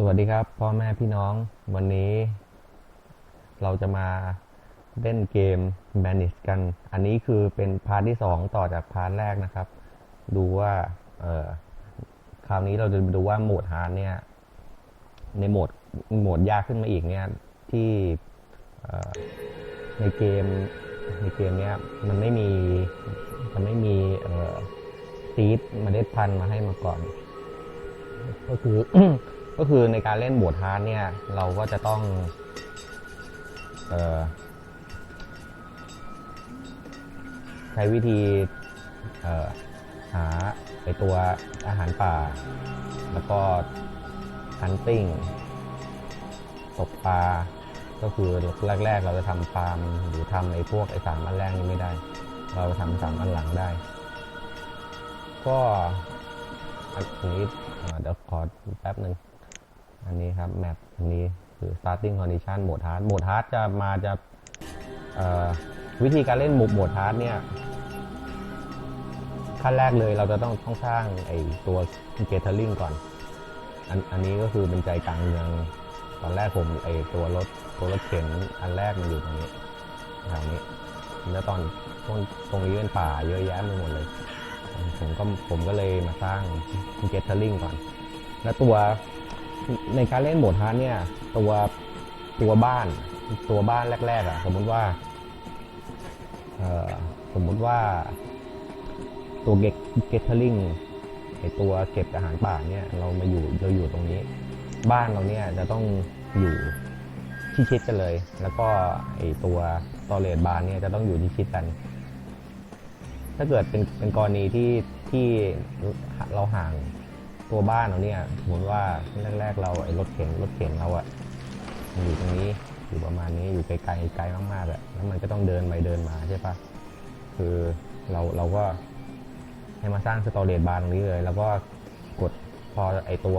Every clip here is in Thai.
สวัสดีครับ พ่อแม่พี่น้องวันนี้ เราจะมาเล่นเกม b a n i s h กัน อันนี้คือเป็นพาร์ทที่สองต่อจากพาร์ทแรกนะครับ ดูว่าเออคราวนี้เราจะดูว่าโหมดฮาร์ดเนี่ย ในโหมดโหมดยากขึ้นมาอีกเนี่ยที่ในเกมในเกมเนี้ยมันไม่มีมันไม่มีเออซีดเมล็ดพันธุ์มาให้มาก่อน ก็คือ ก็คือในการเล่นโหมดฮาร์ดเนี่ย เราก็จะต้อง เออใช้วิธีเออหาไอตัวอาหารป่า แล้วก็ฮันติ้งตกปลาก็คือแรก ๆ เราจะทำฟาร์มหรือทำไอพวกไอสามอันแรกนี้ไม่ได้ เราทำสามอันหลังได้ ก็อันนี้เดี๋ยวขอแป๊บหนึ่ง อันนี้ครับแมปอันนี้คือ starting condition โหมดฮาร์ดโหมดฮาร์ดจะมาจะวิธีการเล่นโหมดโหมดฮาร์ดเนี่ยขั้นแรกเลยเราจะต้องต้องสร้างไอตัวเกเทอร์ลิงก่อน อันอันนี้ก็คือเป็นใจกลางเมือง ตอนแรกผมไอตัวรถตัวรถเข็นอันแรกมันอยู่ตรงนี้แถวนี้แล้วตอนตรงตรงนี้เป็นป่าเยอะแยะไปหมดเลย ผมก็ผมก็เลยมาสร้างเกเทอร์ลิงก่อน แล้วตัว ในการเล่นโหมดฮาร์ดเนี่ย ตัวตัวบ้าน ตัวบ้านแรกๆอะ่ะ สมมุติว่าเอ่อสมมุติว่าตัวเก็ตเกตเทอร์ลิงไอตัวเก็บอาหารป่าเนี่ย เรามาอยู่เราอยู่ตรงนี้ บ้านเราเนี่ยจะต้องอยู่ที่ชิดกันเลย แล้วก็ไอตัวตอเลตบานเนี่ยจะต้องอยู่ที่ชิดกัน ถ้าเกิดเป็นเป็นกรณีที่ที่เราห่าง ตัวบ้านเราเนี่ยสมมติว่าแรกๆเราไอ้รถเข็นรถเข็นเราอะมันอยู่ตรงนี้อยู่ประมาณนี้อยู่ไกลๆไกลมากๆอะแล้วมันก็ต้องเดินไปเดินมาใช่ปะคือเราเราก็ให้มาสร้างสตอเรจบาร์ตรงนี้เลย แล้วก็กดพอไอตัว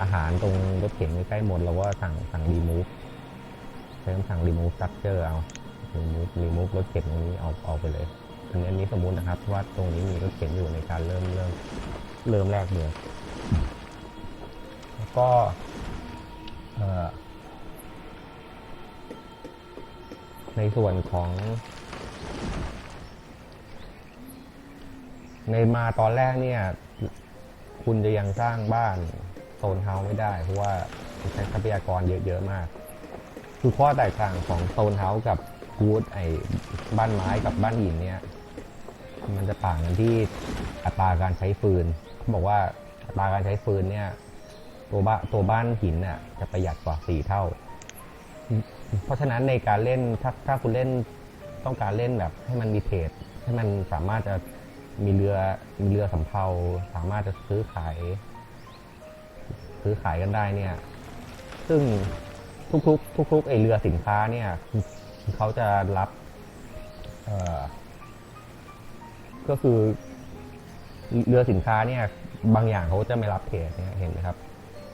อาหารตรงรถเข็นใกล้ๆหมด เราก็สั่งสั่งรีมูฟใช้คำสั่งรีมูฟสตั๊กเจอร์เอารีมูฟรีมูฟรถเข็นตรงนี้เอาเอาไปเลยอันนี้สมมุตินะครับว่าตรงนี้มีรถเข็นอยู่ในการเริ่มเริ่ม เริ่มแรกเลย แล้วก็ในส่วนของ ในมาตอนแรกเนี่ย คุณจะยังสร้างบ้านโซนเฮาส์ไม่ได้ เพราะว่าใช้ทรัพยากรเยอะ ๆ มาก คือข้อแตกต่างของโซนเฮาส์กับวูดไอ้บ้านไม้กับบ้านหินเนี่ย มันจะต่างกันที่อัตราการใช้ฟืน เขาบอกว่าอัตราการใช้ฟืนเนี่ย ตัวบ้านตัวบ้านหินน่ะ จะประหยัดกว่าสี่เท่า เพราะฉะนั้นในการเล่นถ้าถ้าคุณเล่นต้องการเล่นแบบให้มันมีเพจให้มันสามารถจะมีเรือมีเรือสำเภาสามารถจะซื้อขาย ซื้อขายกันได้เนี่ย ซึ่งทุกๆ ทุกๆไอเรือสินค้าเนี่ยเขาจะรับ เออก็คือ เรือสินค้าเนี่ยบางอย่างเขาจะไม่รับเทรดเนี่ยเห็นไหมครับ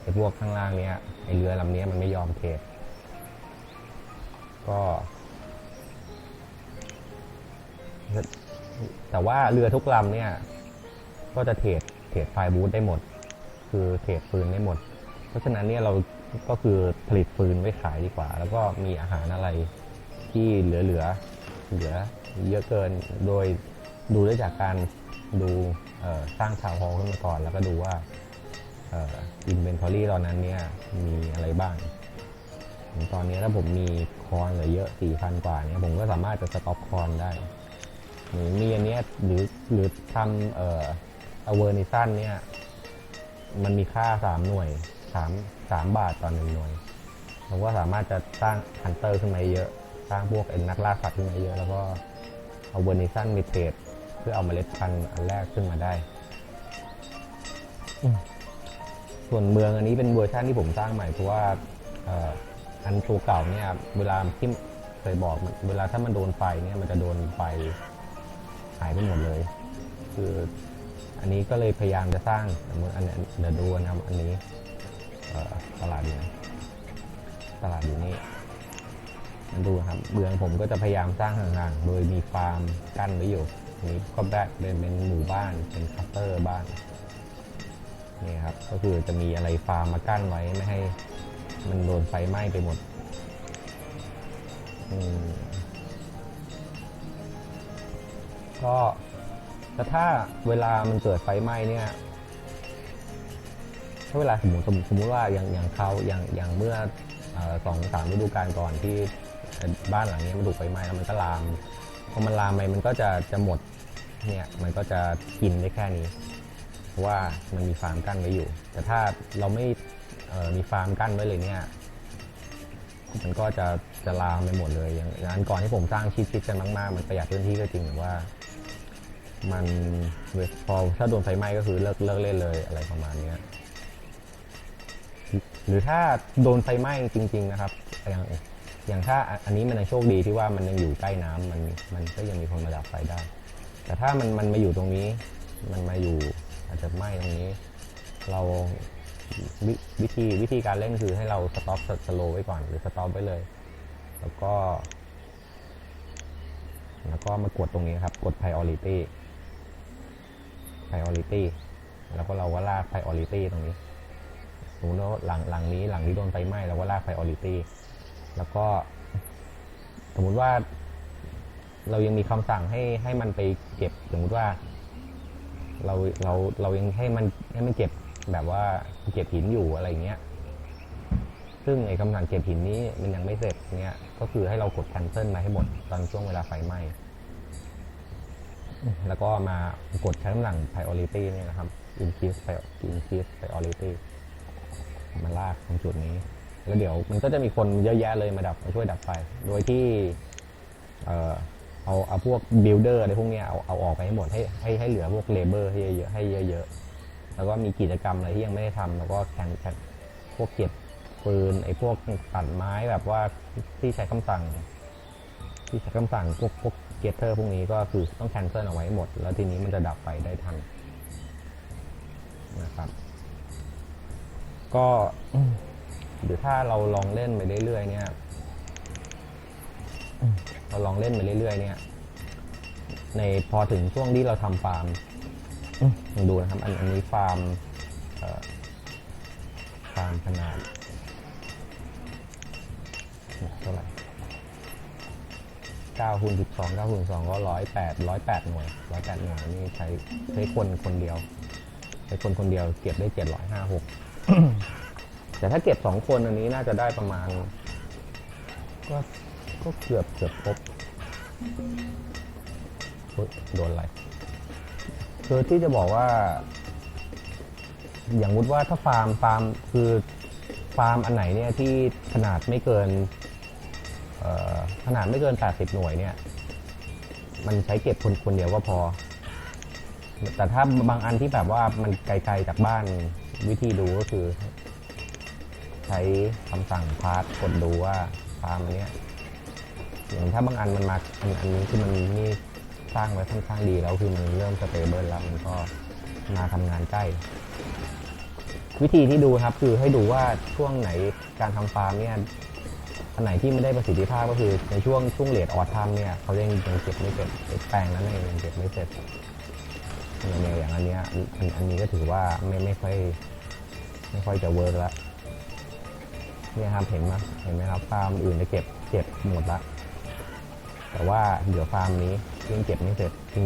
ไอ้พวกข้างล่างเนี้ยไอ้เรือลำนี้มันไม่ยอมเทรดก็ แต่ว่าเรือทุกลำเนี่ย ก็จะเทรดเทรดไฟบูธได้หมด คือเทรดฟืนได้หมด เพราะฉะนั้นเนี่ยเราก็คือผลิตฟืนไว้ขายดีกว่า แล้วก็มีอาหารอะไรที่เหลือเหลือเหลือเยอะเกินโดยดูได้จากการดู สร้างทาวน์ฮอลล์ขึ้นมาก่อน แล้วก็ดูว่าอินเวนทอรี่ตอนนั้นเนี่ยมีอะไรบ้าง ตอนนี้ถ้าผมมีคอนเหลือเยอะ4,000กว่าเนี่ยผมก็สามารถจะสต็อกคอนได้หรือมีอันเนี้ยหรือหรือทำเอ่ออเวอร์นิซันเนี่ยมันมีค่า3หน่วย3 3บาทต่อหนึ่งหน่วยผมก็สามารถจะสร้างฮันเตอร์ขึ้นมาเยอะ สร้างพวกไอ้นักล่าสัตว์ขึ้นมาเยอะ แล้วก็เอาเวอร์นิซันมีเทรด เพื่อเอาเมล็ดพันธุ์อันแรกขึ้นมาได้อืมส่วนเมืองอันนี้เป็นเวอร์ชันที่ผมสร้างใหม่เพราะว่าเอ่ออันตัวเก่าเนี่ยเวลาที่เคยบอกมันเวลาถ้ามันโดนไฟเนี่ยมันจะโดนไฟหายไปหมดเลย คืออันนี้ก็เลยพยายามจะสร้างสมมติอันเนี้ยเดี๋ยวดูนะครับอันนี้เอ่อตลาดเนี่ยตลาดอยู่นี่มันดูครับเมืองผมก็จะพยายามสร้างห่างๆ โดยมีฟาร์มกั้นไว้อยู่อั นี้ก็แบกเป็นเป็นหมู่บ้านเป็นคัสเตอร์บ้านนี่ครับ ก็คือจะมีอะไรฟาร์มมากั้นไว้ไม่ให้ มันโดนไฟไหม้ไปหมดอก็แต่ถ้าเวลามันเกิดไฟไหม้เนี่ยถ้าเวลาสมมติสมมติว่าอย่างอย่างเขาอย่างอย่างเมื่ออสองสามฤดูกาลก่อนที่บ้านหลังนี้มันถูกไฟไหม้แล้วมันก็ลาม พอมันลามไปมันก็จะจะหมดเนี่ยมันก็จะกินได้แค่นี้ เพราะว่ามันมีฟาร์มกั้นไว้อยู่ แต่ถ้าเราไม่มีฟาร์มกั้นไว้เลยเนี่ยมันก็จะจะลามไปหมดเลย อย่างอันก่อนที่ผมสร้างชิดๆกันมากๆ มันประหยัดพื้นที่ก็จริงแต่ว่า มันพอถ้าโดนไฟไหม้ก็คือเลิกเลิกเล่นเลยอะไรประมาณเนี้ยหรือถ้าโดนไฟไหม้จริง ๆ นะครับอย่าง อย่างถ้าอันนี้มันยังโชคดีที่ว่ามันยังอยู่ใกล้น้ำมันมันก็ยังมีคนมาดับไฟได้ แต่ถ้ามันมันมาอยู่ตรงนี้ มันมาอยู่อาจจะไหม้ตรงนี้ เราววิธีวิธีการเล่นคือให้เราสต็อปสโลไว้ก่อน หรือสต็อปไว้เลย แล้วก็ แล้วก็มากดตรงนี้ครับ กด priority priority แล้วก็เราก็ลาก priority ตรงนี้สมมติว่าหลังหลังนี้หลังที่โดนไฟไหม้เราก็ลาก priority แล้วก็ สมมุติว่า เรายังมีคำสั่งให้ให้มันไปเก็บ สมมุติว่า เราเราเรายังให้มันให้มันเก็บแบบว่าเก็บหินอยู่อะไรเงี้ย ซึ่งไอ้คำสั่งเก็บหินนี้มันยังไม่เสร็จเนี่ย ก็คือให้เรากด cancel มาให้หมดตอนช่วงเวลาไฟไหม้แล้วก็มากดใช้คำสั่ง priority เนี่ยนะครับ increase by increase priority มาลากตรงจุดนี้ แล้วเดี๋ยวมันก็จะมีคนเยอะแยะเลยมาดับมาช่วยดับไฟ โดยที่ เออเอาเอาพวกบิลดเออร์อะไรพวกนี้เอาเอาออกไปให้หมดให้ให้ให้เหลือพวกเลเบอร์ให้เยอะๆให้เยอะๆแล้วก็มีกิจกรรมอะไรที่ยังไม่ได้ทำแล้วก็แข่งแข่งพวกเก็บปืนไอ้พวกตัดไม้แบบว่าที่ใช้คำสั่ง ที่ใช้คำสั่งพวกพวกเกเตอร์พวกนี้ก็คือต้องแคนเซิลเอาไว้หมด แล้วทีนี้มันจะดับไฟได้ทันนะครับ ก็ หรือถ้าเราลองเล่นไปเรื่อยๆเนี่ย เราลองเล่นไปเรื่อยๆเนี่ย ในพอถึงช่วงที่เราทำฟาร์มลองดูนะครับ อันอันนี้ฟาร์มฟาร์มขนาดเท่าไหร่9คูณ12 9คูณ2ก็108 108หน่วย108หน่วยนี่ใช้ใช้คนคนเดียว ใช้คนคนเดียวเก็บได้756 แต่ถ้าเก็บ2คนอันนี้น่าจะได้ประมาณ ก็ก็เกือบเกือบครบโดนอะไรคือที่จะบอกว่า อย่างมุดว่าถ้าฟาร์มฟาร์มคือฟาร์มอันไหนเนี่ยที่ขนาดไม่เกินขนาดไม่เกิน 80 หน่วยเนี่ย มันใช้เก็บคนคนเดียวก็พอ แต่ถ้าบางอันที่แบบว่ามันไกลๆจากบ้านวิธีดูก็คือ ช้คำสั่งพาร์ทกดดูว่าฟาร์มอันเนี้ยอย่างถ้าบางอันมันมาอันอันนี้คือมันนี่สร้างไว้ค่อนข้างดีแล้วคือมันเริ่มสเตเบิลแล้วมันก็มาทำงานใกล้ วิธีที่ดูครับคือให้ดูว่าช่วงไหนการทำฟาร์มเนี่ยอันไหนที่ไม่ได้ประสิทธิภาพก็คือในช่วงช่วงเลดออทัมเนี่ยเขายังยังเก็บไม่เสร็จแปลงนั้นเองยังเก็บไม่เสร็จเนี่ยเนี่ยอย่างอันเนี้ยอันอันนี้ก็ถือว่าไม่ไม่ค่อยไม่ค่อยจะเวิร์กแล้ว เนี่ยครับเห็นไหมเห็นไหมครับฟาร์มอื่นจะเก็บเก็บหมดละแต่ว่าเดี๋ยวฟาร์มนี้ยังเก็บไม่เสร็จจริง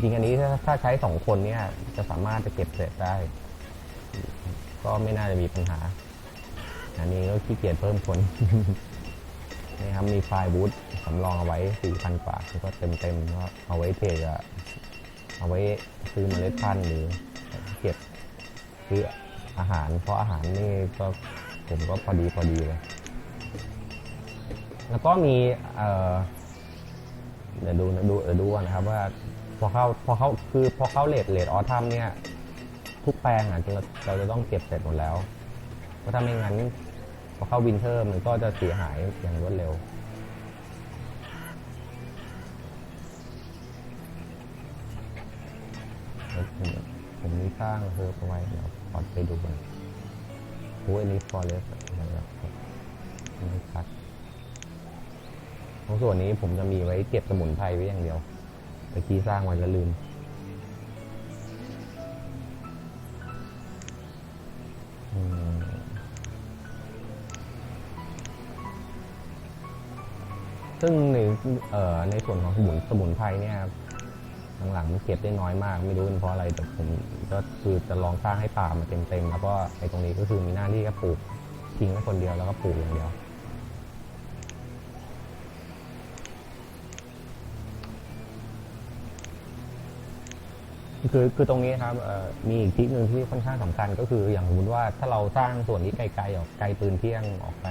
ๆจริงอันนี้ถ้าถ้าใช้สองคนเนี่ยจะสามารถจะเก็บเสร็จได้ ก็ไม่น่าจะมีปัญหา อันนี้ก็ขี้เกียจเพิ่มคนนี่ครับมีไฟล์บูทสำรองเอาไว้4,000กว่าแล้วก็เต็มก็เอาไว้เทรดอะเอาไว้ซื้อเมล็ดพันธุ์หรือเก็บซื้ออาหารเพราะอาหารนี่ก็ ผมก็พอดีพอดีเลย แล้วก็มีเอ่อเดี๋ยวดูนะดูเดี๋ยวดูนะครับว่าพอเข้าพอเข้าคือพอเข้าเลทเลทออทัมเนี่ย ทุกแปลงอะเราเราจะต้องเก็บเสร็จหมดแล้วเพราะถ้าไม่งั้น พอเข้าวินเทอร์มันก็จะเสียหายอย่างรวดเร็วผมมีสร้างเพิ่มเอาไว้เดี๋ยวขอไปดูกัน คูอันนี้พอเลยนะครับนี่คัดของส่วนนี้ผมจะมีไว้เก็บสมุนไพรไว้อย่างเดียวตะกี้สร้างไว้แล้วลืมซึ่งในในส่วนของสมุนสมุนไพรเนี่ย หลังๆมันเก็บได้น้อยมาก ไม่รู้เป็นเพราะอะไรแต่ผมก็คือจะลองสร้างให้ป่ามันเต็มๆแล้วก็ไอ้ตรงนี้ก็คือมีหน้าที่แค่ปลูกทิ้งไว้คนเดียวแล้วก็ปลูกอย่างเดียวคือคือตรงนี้ครับมีอีกทิศหนึ่งที่ค่อนข้างสำคัญก็คืออย่างสมมติว่าถ้าเราสร้างส่วนนี้ไกลๆออกไกลปืนเที่ยงออกไป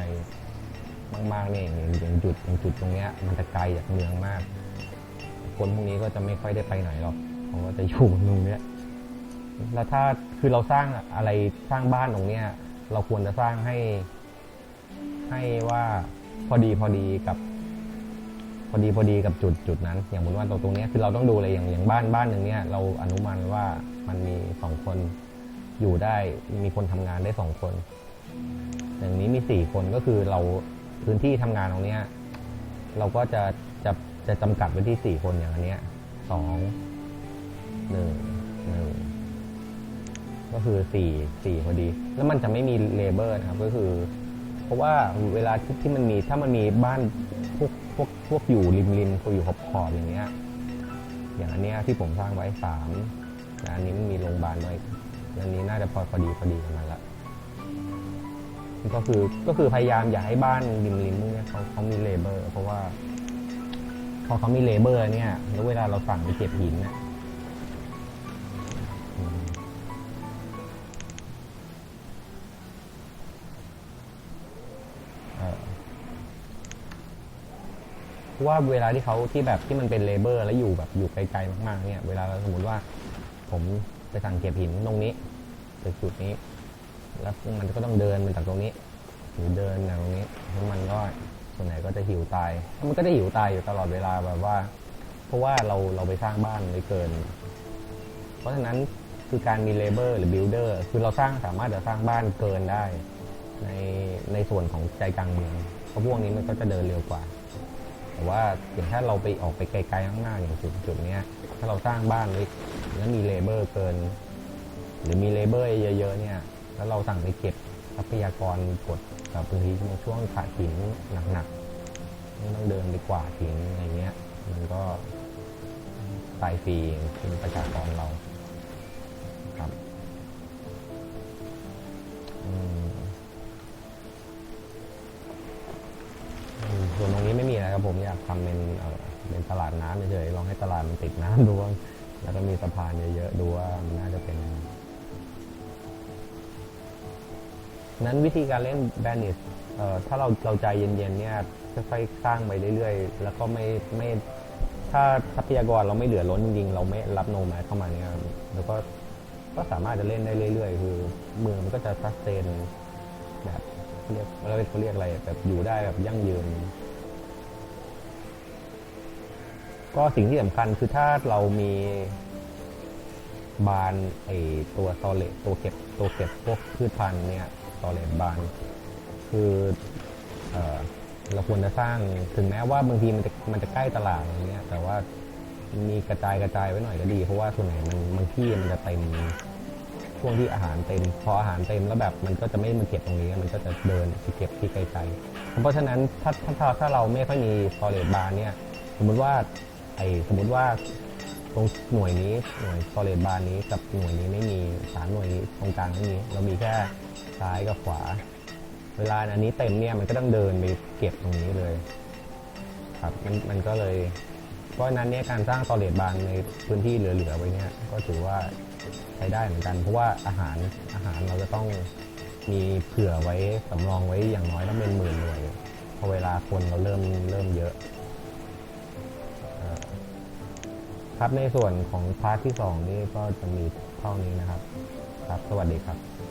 มากๆเนี่ยอย่างอย่างจุดอย่างจุดตรงเนี้ยมันจะไกลจากเมืองมาก คนพวกนี้ก็จะไม่ค่อยได้ไปไหนหรอกเขาก็จะอยู่ตรงนี้แล้วถ้าคือเราสร้างอะไรสร้างบ้านตรงเนี้ย เราควรจะสร้างให้ ให้ว่าพอดีพอดีกับ พอดีพอดีกับจุดจุดนั้น อย่างสมว่าตรงตรงนี้คือเราต้องดูเลยอย่างอย่างบ้านบ้านหนึ่งเนี่ยเราอนุมานว่ามันมีสองคนอยู่ได้มีคนทำงานได้สองคน อย่างนี้มีสี่คนก็คือเราพื้นที่ทำงานตรงเนี้ย เราก็จะจะ จะจำกัดไว้ที่สี่คนอย่างอันเนี้ยสองหนึ่งหนึ่งก็คือสี่สี่พอดี แล้วมันจะไม่มีเลเบอร์นะครับ ก็คือ เพราะว่าเวลาที่ที่มันมีถ้ามันมีบ้านพวกพวกพวกอยู่ริมริมพวกอยู่ขอบขอบอย่างเงี้ย อย่างอันเนี้ยที่ผมสร้างไว้สามแต่อันนี้มันมีโรงพยาบาลไว้อันนี้น่าจะพอพอดีพอดีกันมันละก็คือก็คือพยายามอย่าให้บ้านริมริมพวกเนี้ยเขาเขามีเลเบอร์ เพราะว่า พอเขามีเลเบอร์เนี่ยแล้วเวลาเราสั่งไปเก็บหินเนี่ยอืมเอ่อเพราะว่าเวลาที่เขาที่แบบที่มันเป็นเลเบอร์ แล้วอยู่แบบอยู่ไกลๆมากๆเนี่ย เวลาเราสมมติว่า ผมไปสั่งเก็บหินตรงนี้จากจุดนี้ แล้วมันก็ต้องเดินมาจากตรงนี้ หรือเดินจากตรงนี้แล้วมันก็ ส่วนไหนก็จะหิวตาย มันก็จะหิวตายอยู่ตลอดเวลาแบบว่า เพราะว่าเราเราไปสร้างบ้านไว้เกิน เพราะฉะนั้นคือการมีเลเบอร์หรือบิลดเออร์คือเราสร้างสามารถจะสร้างบ้านเกินได้ ในในส่วนของใจกลางเมืองเพราะพวกนี้มันก็จะเดินเร็วกว่า แต่ว่าอย่างถ้าเราไปออกไปไกลๆข้างหน้าอย่างจุดจุดนี้ถ้าเราสร้างบ้านไว้แล้วมีเลเบอร์เกิน หรือมีเลเบอร์เยอะๆเนี่ย แล้วเราสั่งไปเก็บ พยากรกดกับบางทีในช่วงขาดหินหนักๆต้องเดินไปกวาดหินอะไรเงี้ย มันก็ตายฟรีเป็นประชากรเราครับส่วนตรงนี้ไม่มีอะไรครับผมอยากทำเป็นเออเป็นตลาดน้ำเฉยๆลองให้ตลาดมันติดน้ำดูว่าแล้วก็มีสะพานเยอะๆดูว่ามันน่าจะเป็นยังไง นั้นวิธีการเล่นแบนิสเอ่อถ้าเราเราใจเย็นๆเนี่ยค่อยๆสร้างไปเรื่อยๆ แล้วก็ไม่ไม่ถ้าทรัพยากรเราไม่เหลือล้นจริงๆ เราไม่รับโนมสเข้ามาเนี่ยแล้วก็ก็สามารถจะเล่นได้เรื่อยๆ คือเมืองมันก็จะซัสเตนแบบเรียกเราเขาเรียกอะไรแบบอยู่ได้แบบยั่งยืน ก็สิ่งที่สำคัญคือถ้าเรามีบานไอตัวตอเลตตัวเก็บตัวเก็บพวกพืชพันธุ์เนี่ย ตอเลตบาน คือเออเราควรจะสร้างถึงแม้ว่าบางทีมันจะมันจะใกล้ตลาดอะไรเงี้ยแต่ว่ามีกระจายกระจายไว้หน่อยก็ดี เพราะว่าส่วนไหนมันบางที่มันจะเต็มช่วงที่อาหารเต็มพออาหารเต็มแล้วแบบมันก็จะไม่มาเก็บตรงนี้มันก็จะเดินไปเก็บที่ไกลๆเพราะฉะนั้นถ้าถ้าถ้าถ้าเราไม่ค่อยมีตอเลตบานเนี่ยสมมติว่าไอสมมติว่าตรงหน่วยนี้หน่วยซอเลตบาร์นี้กับหน่วยนี้ไม่มีสามหน่วยนี้ตรงกลางไม่มีเรามีแค่ ซ้ายกับขวา เวลาอันนี้เต็มเนี่ยมันก็ต้องเดินไปเก็บตรงนี้เลย ครับมันมันก็เลย เพราะนั้นเนี่ยการสร้างตอเลตบาร์ในพื้นที่เหลือๆไว้เนี่ยก็ถือว่าใช้ได้เหมือนกัน เพราะว่าอาหารอาหารเราจะต้องมีเผื่อไว้สำรองไว้อย่างน้อยต้องเป็นหมื่นหน่วยพอเวลาคนเราเริ่มเริ่มเยอะครับในส่วนของพาร์ทที่ 2 นี่ก็จะมีเท่านี้นะครับ ครับ สวัสดีครับ